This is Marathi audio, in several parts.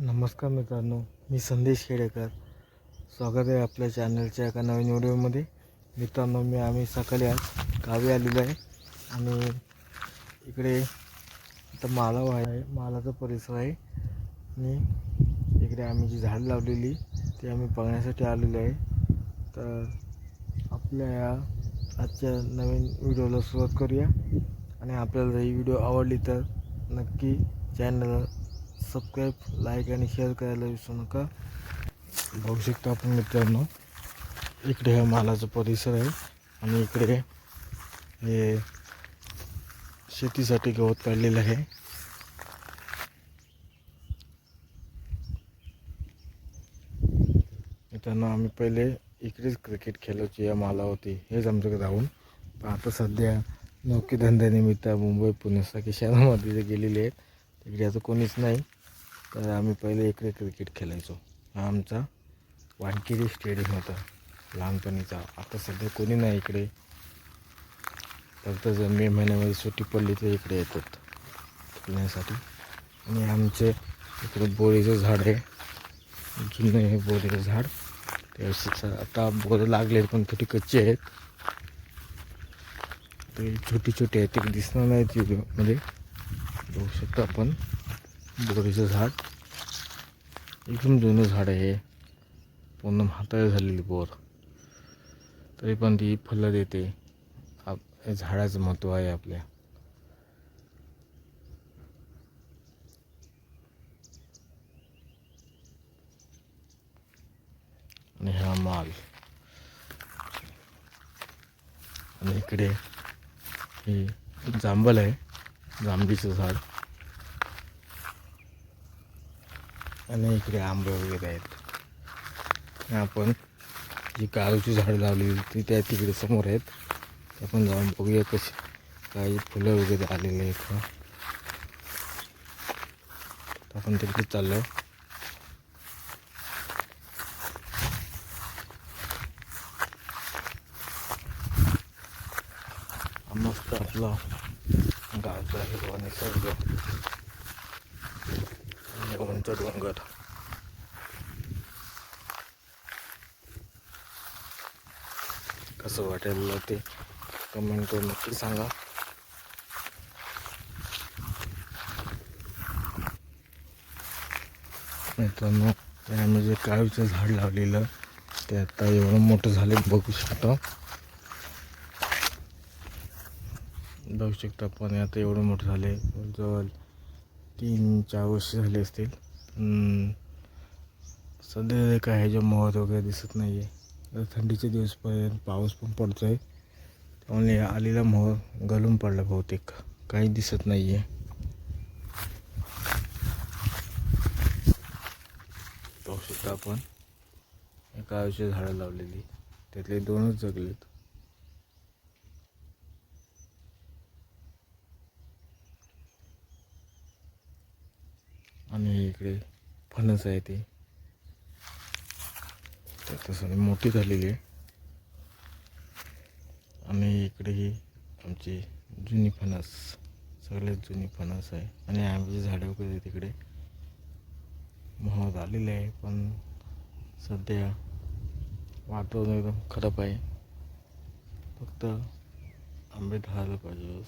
नमस्कार मित्रांनो मी संदेश खेडेकर. स्वागत आहे आपल्या चॅनलच्या एका नवीन व्हिडिओमध्ये. मित्रांनो मी आम्ही सकाळी आज गावी आलेलो आहे. आणि इकडे आता मालाव आहे मालाचा परिसर आहे. आणि इकडे आम्ही जी झाडं लावलेली ती आम्ही बघण्यासाठी आलेलो आहे. तर आपल्या या आजच्या नवीन व्हिडिओला सुरुवात करूया. आणि आपल्याला जर ही व्हिडिओ आवडली तर नक्की चॅनल सबस्क्राईब लाईक आणि शेअर करायला विसरू नका. बघू शकतो आपण मित्रांनो इकडे हा मालाचा परिसर आहे आणि इकडे हे शेतीसाठी गवत काढलेलं आहे. मित्रांनो आम्ही पहिले इकडेच क्रिकेट खेळायची या मालावरती. हेच आमच्याकडे राहून पण आता सध्या नोकरी धंद्यानिमित्त मुंबई पुण्यासारख्या शहरामध्ये जे गेलेले आहेत तिकडे आता कोणीच नाही. तर आम्ही पहिले इकडे क्रिकेट खेळायचो. हा आमचा वानखेडी स्टेडियम होता लहानपणीचा. आता सध्या कोणी नाही इकडे. फक्त जर मे महिन्यामध्ये सुट्टी पडली तर इकडे येतात खेळण्यासाठी. आणि आमचे इकडे बोरीचं झाड आहे. जुनं हे बोरीचं झाड. ते आता बोरं लागले पण थोडी कच्ची आहेत. ते छोटी छोटी आहेत ते दिसणार नाही म्हणजे बघू शकतो आपण. बोरीचं झाड. एकदम जुनं झाड आहे हे. पूर्ण म्हातारी झालेली बोर तरी पण ती फुलं देते. आप हे झाडाचं महत्त्व आहे आपल्या. आणि हा माल. आणि इकडे हे जांभल आहे. जांभीचं झाड. आणि इकडे आंबे वगैरे आहेत. आपण जी काळूची झाडं लावलेली ती त्या तिकडे समोर आहेत. ते आपण जाऊन बघूया कशी काही फुलं वगैरे आलेले आहेत का. तर आपण तिकडे चाललो हा मस्त आपला गावचा हिरवा निसर्ग. आणि डोंगर कसं वाटेल ते कमेंट करून नक्की सांगा. मित्रांनो त्यामध्ये काळूचं झाड लावलेलं ते आता एवढं मोठं झाले बघू शकता. बघू शकता पण आता एवढं मोठं झाले जवळ तीन चार वर्ष झाले असतील. सध्या काय ह्याच्या मोहत वगैरे दिसत नाही आहे थंडीचे दिवसपर्यंत पाऊस पण पडतो आहे त्यामुळे आलेला मोहर गलून पडला बहुतेक. काही दिसत नाही आहे पाहू शकता आपण. एका आयुष्य झाडं लावलेली. त्यातले दोनच जगलेत. आणि इकडे फणस आहे ते. तर तसं मोठी झालेली आहे. आणि इकडे ही आमची जुनी फणस सगळ्यात जुनी फणस आहे. आणि आंब्याची झाडं वगैरे तिकडे. मोहर आलेले आहे पण सध्या वातावरण एकदम खराब आहे. फक्त आंबे धरायला पाहिजे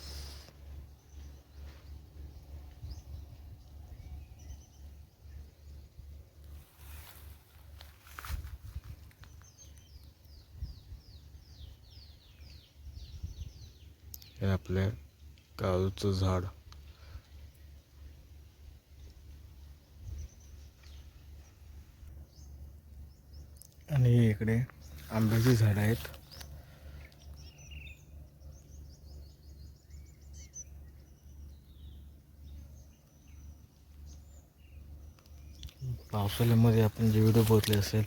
हे आपल्या काळूचं झाड. आणि इकडे आंब्याची झाडं आहेत. पावसाळ्यामध्ये आपण जे व्हिडिओ बघितले असेल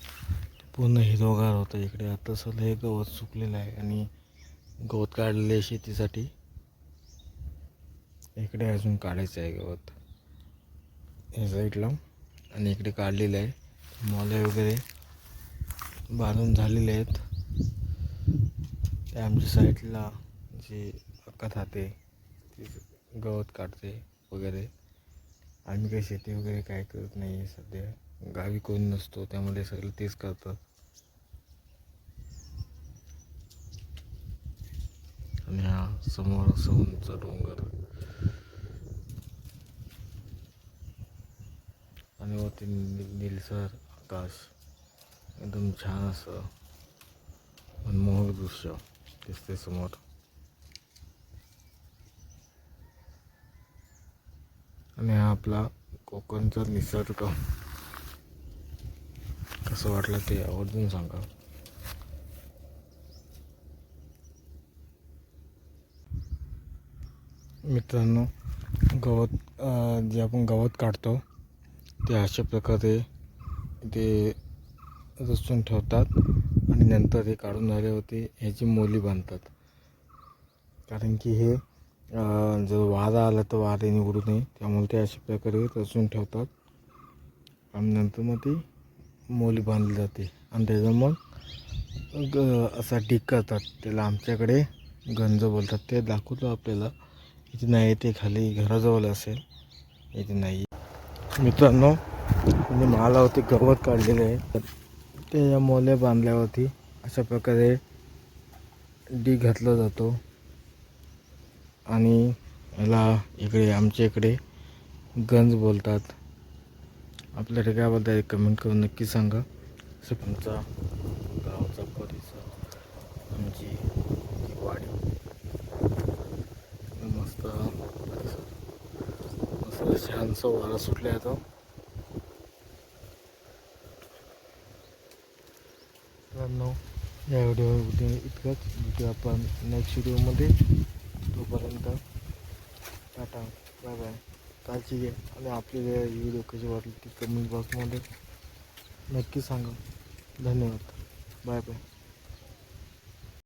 पूर्ण हिरवगार होतं इकडे. आता सध्या हे गवत सुकलेलं आहे आणि गवत काढले आहे शेतीसाठी. इकडे अजून काढायचं आहे गवत. या साईडला. आणि इकडे काढलेलं आहे. मॉले वगैरे बांधून झालेले आहेत. ते आमच्या साईडला जी अक्का थाते ती गवत काढते वगैरे. आम्ही काही शेती वगैरे काय करत नाही आहे सध्या. गावी कोण नसतो त्यामुळे सगळं तेच करतात. आणि हा समोर उंच डोंगर. आणि वरती नि- निलसर आकाश. एकदम छान असं मनमोहक दृश्य दिसते समोर. आणि हा आपला कोकणचा निसर्ग. कसं वाटलं ते आवर्जून सांगा. मित्रांनो गवत जे आपण गवत काढतो ते अशा प्रकारे ते रचून ठेवतात आणि नंतर हे काढून झाल्यावरती ह्याची मोली बांधतात. कारण की हे जर वारा आला तर वाऱ्याने उडू नये त्यामुळे ते अशा प्रकारे रचून ठेवतात. आणि नंतर मग ती मोली बांधली जाते. आणि त्याचा मग ग असा ढीक करतात. त्याला आमच्याकडे गंज बोलतात. ते दाखवतो आपल्याला. इथे नाही ते खाली घराजवळ असेल. इथे नाही. मित्रांनो म्हणजे मालावरती गवत काढलेले आहे. तर ते या मोल्या बांधल्यावरती अशा प्रकारे डी घातला जातो. आणि याला इकडे आमच्या इकडे गंज बोलतात. आपल्याकडे काय बोलतात कमेंट करून नक्की सांगा. असं तुमचा गावचा परिसर आमची ही वाडी असं परिसर मस्त छानसा वारा सुटला आहे तो मित्रांनो या व्हिडिओ इतकंच. भेटू आपण नेक्स्ट व्हिडिओमध्ये. तोपर्यंत टाटा बाय बाय काळजी घ्या आणि आपल्याला ही व्हिडिओ कशी वाटली ती कमेंट बॉक्समध्ये नक्की सांगा. धन्यवाद. Bye bye